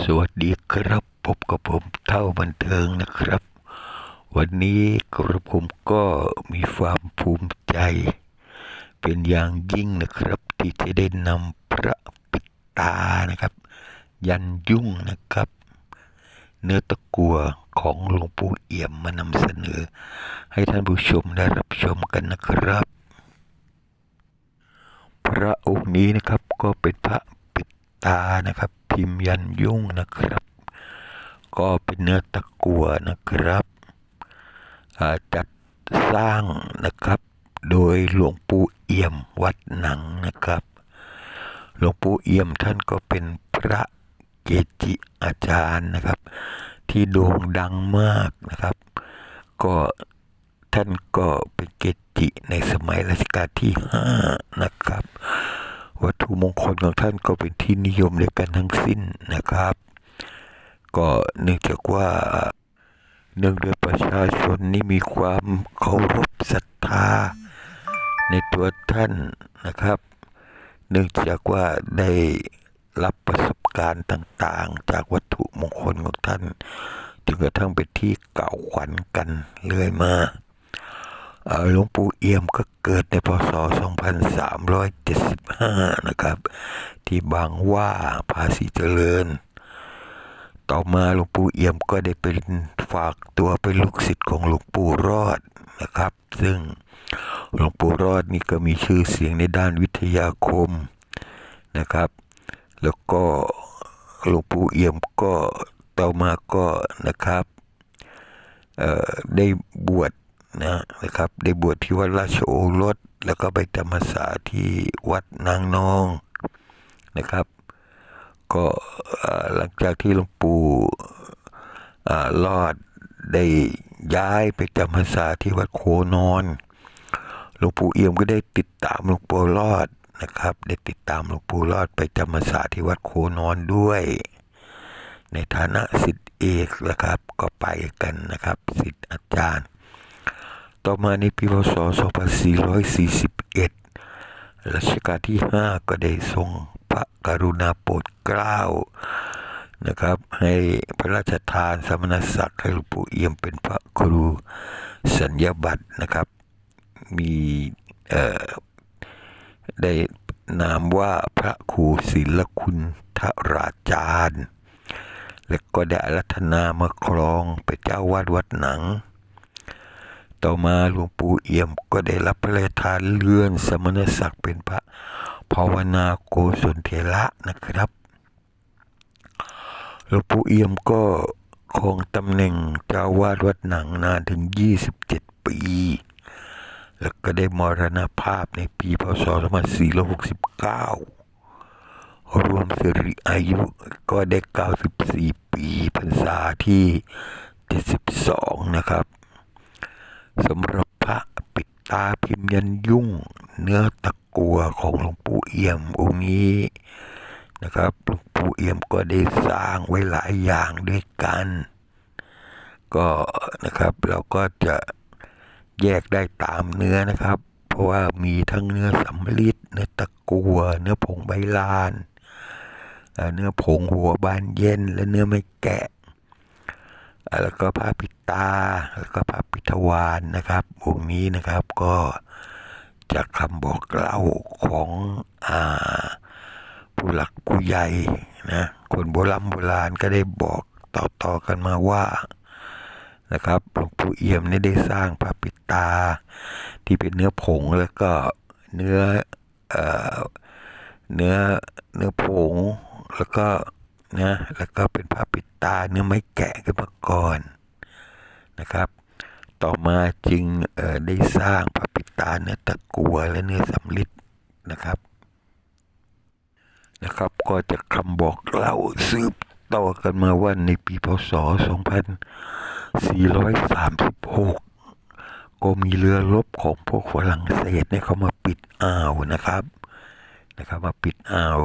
สวัสดีครับพบกับผมเท่าบันเทิงนะครับ วันนี้กระผมก็มีความภูมิใจ เป็นอย่างยิ่งนะครับ ที่จะได้นำพระปิดตานะครับ ยันยุ่งนะครับ เนื้อตะกัวของหลวงปู่เอี่ยมมานำเสนอ ให้ท่านผู้ชมได้รับชมกันนะครับ พระองค์นี้นะครับก็เป็นพระปิดตานะครับ พิมพ์ยันยุ่งนะครับ ก็เป็นเนื้อตะกัวนะครับอ่าจัดสร้างนะครับ โดยหลวงปู่เอี่ยมวัดหนังนะครับ หลวงปู่เอี่ยมท่านก็เป็นพระเกจิอาจารย์นะครับ ที่โด่งดังมากนะครับ ก็ท่านก็เป็นเกจิในสมัยรัชกาลที่ห้านะครับ วัตถุมงคลของท่านก็เป็นที่นิยมด้วยกันทั้งสิ้นนะครับ ก็เนื่องจากว่าเนื่องด้วยประชาชนนี่มีความเคารพศรัทธา ในตัวท่านนะครับ เนื่องจากว่าได้รับประสบการณ์ต่างๆ จากวัตถุมงคลของท่านจนกระทั่งเป็นที่เก่าขวัญกันเรื่อยมา หลวงปู่เอี่ยมก็เกิดในพศ 2375 นะครับ ที่บางว่าภาษีเจริญ ต่อมาหลวงปู่เอี่ยมก็ได้เป็นฝากตัวเป็นลูกศิษย์ของหลวงปู่รอดนะครับ ซึ่งหลวงปู่รอดนี่ก็มีชื่อเสียงในด้านวิทยาคมนะครับ แล้วก็หลวงปู่เอี่ยมก็ต่อมาก็นะครับได้บวช นะนะครับ ได้บวชที่วัดราชโอรส แล้วก็ไปจำพรรษาที่วัดนางนองนะครับ ก็หลังจากที่หลวงปู่อ่ารอดได้ย้ายไปจำพรรษาที่วัดโคนอนหลวงปู่เอี่ยมก็ได้ติดตามหลวงปู่รอดนะครับ ได้ติดตามหลวงปู่รอดไปจำพรรษาที่วัดโคนอนด้วย ในฐานะสิทธิเอกนะครับ ก็ไปกันนะครับสิทธิอาจารย์ ต่อมาในปีพศ 2441 รัชกาลที่ 5 ก็ได้ทรงพระกรุณาโปรดเกล้านะครับ ให้พระราชทานสมณศักดิ์ให้หลวงปู่เอี่ยมเป็นพระครูสัญญาบัตรนะครับ มีเอ่อได้นามว่าพระครูศิลคุณทราจารย์ และก็ได้รัธนามาครองเป็นเจ้าวาดวัดหนัง ต่อมาหลวงปู่เอี่ยมก็ได้รับพระราชทานเลื่อนสมณศักดิ์เป็นพระภาวนาโกศลเทระนะครับหลวงปู่เอี่ยมก็ครองตำแหน่งเจ้าวาดวัดหนังนานถึง 27 ปี แล้วก็ได้มรณภาพในปีพศ 2469 รวมสิริอายุก็ได้ 94 ปีพรรษาที่ 72 นะครับ สำหรับพระปิดตาพิมพ์ยันยุ่ง เนื้อตะกัวของหลวงปู่เอี่ยมองค์นี้นะครับหลวงปู่เอี่ยมก็ได้สร้างไว้หลายอย่างด้วยกัน ก็นะครับเราก็จะแยกได้ตามเนื้อนะครับ เพราะว่ามีทั้งเนื้อสำลิดเนื้อตะกัว เนื้อผงใบลาน เนื้อผงหัวบานเย็นและเนื้อไม่แกะ แล้วก็ผ้าปิดตา แล้วก็ผ้าปิดทวารนะครับองค์นี้นะครับก็จากคำบอกเล่าของอ่าผู้หลักผู้ใหญ่นะคนโบราณโบราณก็ได้บอกต่อๆกันมาว่านะครับหลวงปู่เอี่ยมนี่ได้สร้างพระปิดตา ที่เป็นเนื้อผงแล้วก็เนื้อเอ่อเนื้อเนื้อผงแล้วก็ นะแล้วก็เป็นพระปิดตาเนื้อไม้แกะขึ้นมาก่อนนะครับ ต่อมาจึงเอ่อได้สร้างพระปิดตาเนื้อตะกัวและเนื้อสำลิดนะครับนะครับ ก็จะคำบอกเล่าสืบต่อกันมาว่าในปีพศ 2436 ก็มีเรือรบของพวกฝรั่งเศสเนี่ยเขามาปิดอ่าวนะครับนะครับมาปิดอ่าว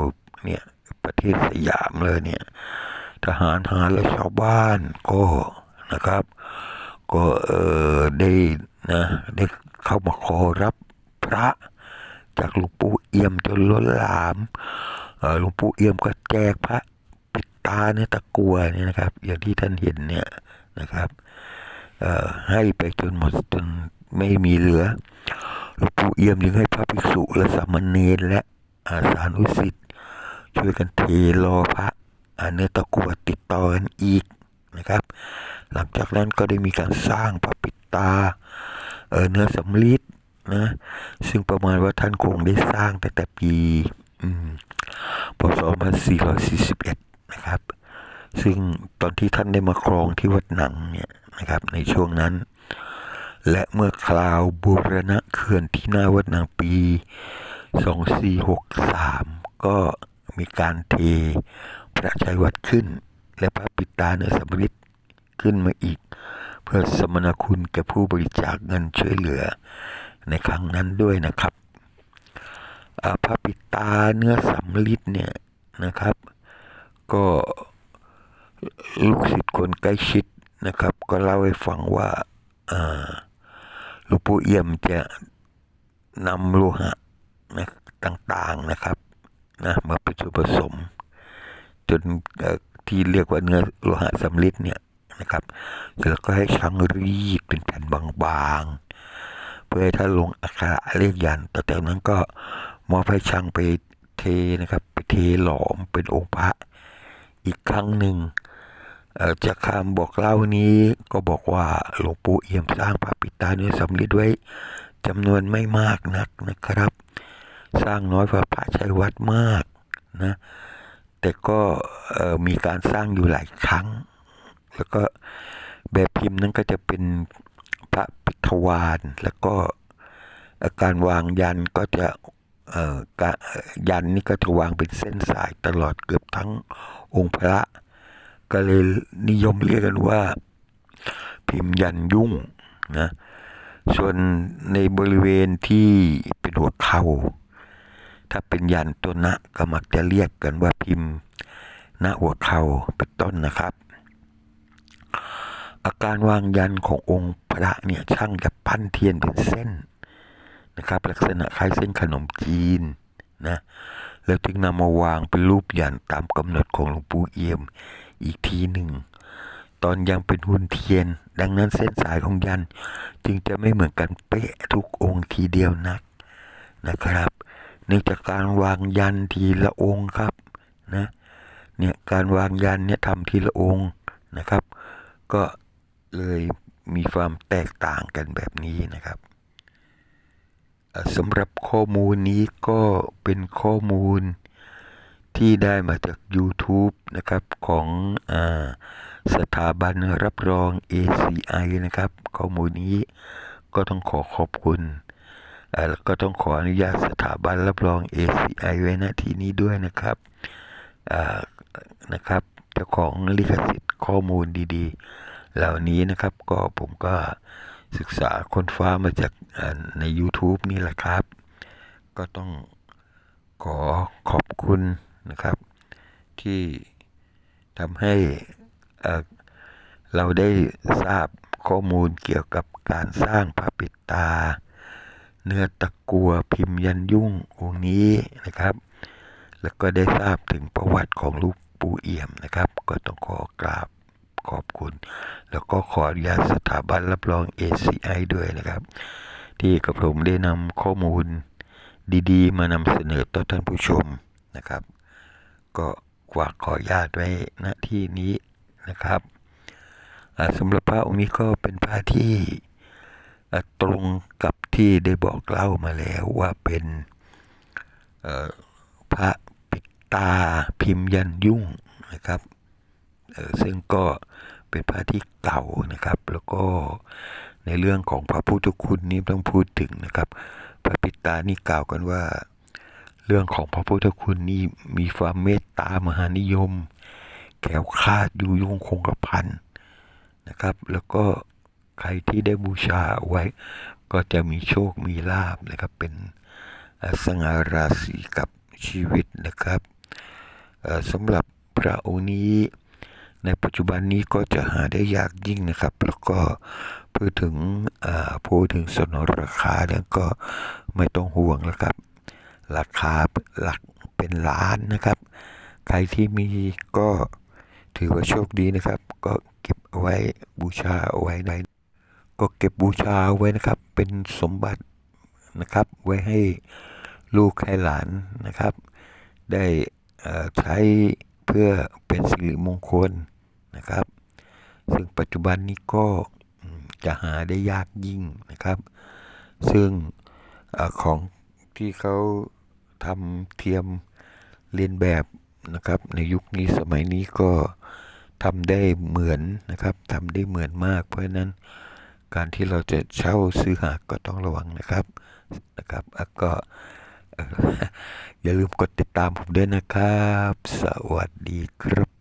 เนี่ย ประเทศสยามเลยเนี่ย ทหารทหารและชาวบ้านก็นะครับ ก็เออได้นะได้เข้ามาขอรับพระจากหลวงปู่เอี่ยมจนล้นหลามหลวงปู่เอี่ยมก็แจกพระปิดตาเนื้อตะกัวเนี่ยนะครับ อย่างที่ท่านเห็นเนี่ยนะครับให้ไปจนหมดจนไม่มีเหลือหลวงปู่เอี่ยมยังให้พระภิกษุและสามเณรและอาสานุสิทธิ์ ช่วยกันเทรอพระอ่าเนื้อตะกัวติดต่อกันอีกนะครับ หลังจากนั้นก็ได้มีการสร้างพระปิดตาเออเนื้อสำลิดนะซึ่งประมาณว่าท่านคงได้สร้างแต่แต่ปีพศ2441 นะครับ ซึ่งตอนที่ท่านได้มาครองที่วัดหนังเนี่ยนะครับในช่วงนั้น และเมื่อคราวบูรณะเขื่อนที่หน้าวัดหนังปี 2463 ก็ มีการเทพระชัยวัดขึ้น และพระปิตาเนื้อสำริดขึ้นมาอีก เพื่อสมนาคุณแก่ผู้บริจาคเงินช่วยเหลือในครั้งนั้นด้วยนะครับพระปิตาเนื้อสำริดเนี่ยนะครับ ก็ลูกศิษย์คนใกล้ชิดนะครับ ก็เล่าให้ฟังว่าอ่าหลวงปู่เอี่ยมจะนำโลหะนะต่างๆนะครับ นะมาเป็นส่วนผสม จนที่เรียกว่าเนื้อโลหะสำริดเนี่ยนะครับแล้วก็ให้ช่างรีดเป็นแผ่นบางๆ เพื่อให้ท่านลงอักขระเลขยันต์ต่อจากนั้นก็มอบให้ช่างไปเทนะครับไปเทหลอมเป็นองค์พระอีกครั้งหนึ่งจากคำบอกเล่านี้ก็บอกว่าหลวงปู่เอี่ยมสร้างพระปิตาเนื้อสำริดไว้จำนวนไม่มากนักนะครับ สร้างน้อยกว่าพระชัยวัดมากนะแต่ก็มีการสร้างอยู่หลายครั้ง แล้วก็แบบพิมพ์นั้นก็จะเป็นพระปิทวานแล้วก็การวางยันก็จะเอ่อกะยันนี่ก็จะวางเป็นเส้นสายตลอดเกือบทั้งองค์พระ ก็เลยนิยมเรียกกันว่าพิมพ์ยันยุ่งนะส่วนในบริเวณที่เป็นหัวเข่า ถ้าเป็นยันตัวนะก็มักจะเรียกกันว่าพิมพ์ณหัวเข่าเป็นต้นนะครับ อาการวางยันขององค์พระเนี่ยช่างจะปั้นเทียนเป็นเส้นนะครับ ลักษณะคล้ายเส้นขนมจีนนะแล้วจึงนำมาวางเป็นรูปยันตามกำหนดของหลวงปู่เอี่ยมอีกทีหนึ่ง ตอนยังเป็นหุ่นเทียน ดังนั้นเส้นสายของยันจึงจะไม่เหมือนกันเป๊ะทุกองค์ทีเดียวนักนะครับ เนื่องจากการวางยันทีละองค์ครับนะเนี่ยการวางยันเนี่ยทำทีละองค์นะครับ ก็เลยมีความแตกต่างกันแบบนี้นะครับสำหรับข้อมูลนี้ก็เป็นข้อมูลที่ได้มาจาก YouTube นะครับของอสถาบันรับรอง ACI นะครับ ข้อมูลนี้ก็ต้องขอขอบคุณ แล้วก็ต้องขออนุญาตสถาบันรับรอง ACI ไว้ณที่นี้ด้วยนะครับนะครับเจ้าของลิขสิทธิ์ข้อมูลดีๆ เหล่านี้นะครับก็ผมก็ศึกษาค้นฟ้ามาจากใน YouTube นี่แหละครับ ก็ต้องขอขอบคุณนะครับ ที่ทำให้เอ่อเราได้ทราบข้อมูลเกี่ยวกับการสร้างพระปิดตา เนื้อตะกัวพิมพ์ยันยุ่งองค์นี้นะครับ แล้วก็ได้ทราบถึงประวัติของลูกปู่เอี่ยมนะครับ ก็ต้องขอกราบขอบคุณ แล้วก็ขออนุญาตสถาบันรับรอง ACI ด้วยนะครับ ที่กับผมได้นำข้อมูลดีๆ มานำเสนอต่อท่านผู้ชมนะครับ ก็ฝากขออนุญาตไว้ณที่นี้นะครับอ่าสำหรับพระองค์นี้ก็เป็นพระที่ตรงกับ ที่ได้บอกเล่ามาแล้วว่าเป็นพระปิดตาพิมพ์ยันยุ่งนะครับเออซึ่งก็เป็นพระที่เก่านะครับ แล้วก็ในเรื่องของพระพุทธคุณนี่ต้องพูดถึงนะครับ พระปิตานี่กล่าวกันว่า เรื่องของพระพุทธคุณนี่มีความเมตตามหานิยมแขวคาดอยู่ยงคงกระพันนะครับ แล้วก็ใครที่ได้บูชาเอาไว้ ก็จะมีโชคมีลาบนะครับ เป็นสง่าราศีกับชีวิตนะครับสำหรับพระองค์นี้ในปัจจุบันนี้ก็จะหาได้ยากยิ่งนะครับ แล้วก็พูดถึงพูดถึงสนนราคาเนี่ยก็ไม่ต้องห่วงแล้วครับ ราคาหลักเป็นล้านนะครับ ใครที่มีก็ถือว่าโชคดีนะครับ ก็เก็บเอาไว้บูชาเอาไว้ใน ก็เก็บบูชาไว้นะครับ เป็นสมบัตินะครับ ไว้ให้ลูกให้หลานนะครับ ได้ใช้เพื่อเป็นสิริมงคลนะครับ ซึ่งปัจจุบันนี้ก็จะหาได้ยากยิ่งนะครับ ซึ่งอของที่เขาทำเทียมเลียนแบบนะครับ ในยุคนี้สมัยนี้ก็ทำได้เหมือนนะครับทำได้เหมือนมาก เพราะฉะนั้น การที่เราจะเช่าซื้อหาก็ต้องระวังนะครับนะครับแล้วก็อย่าลืมกดติดตามผมด้วยนะครับ สวัสดีครับ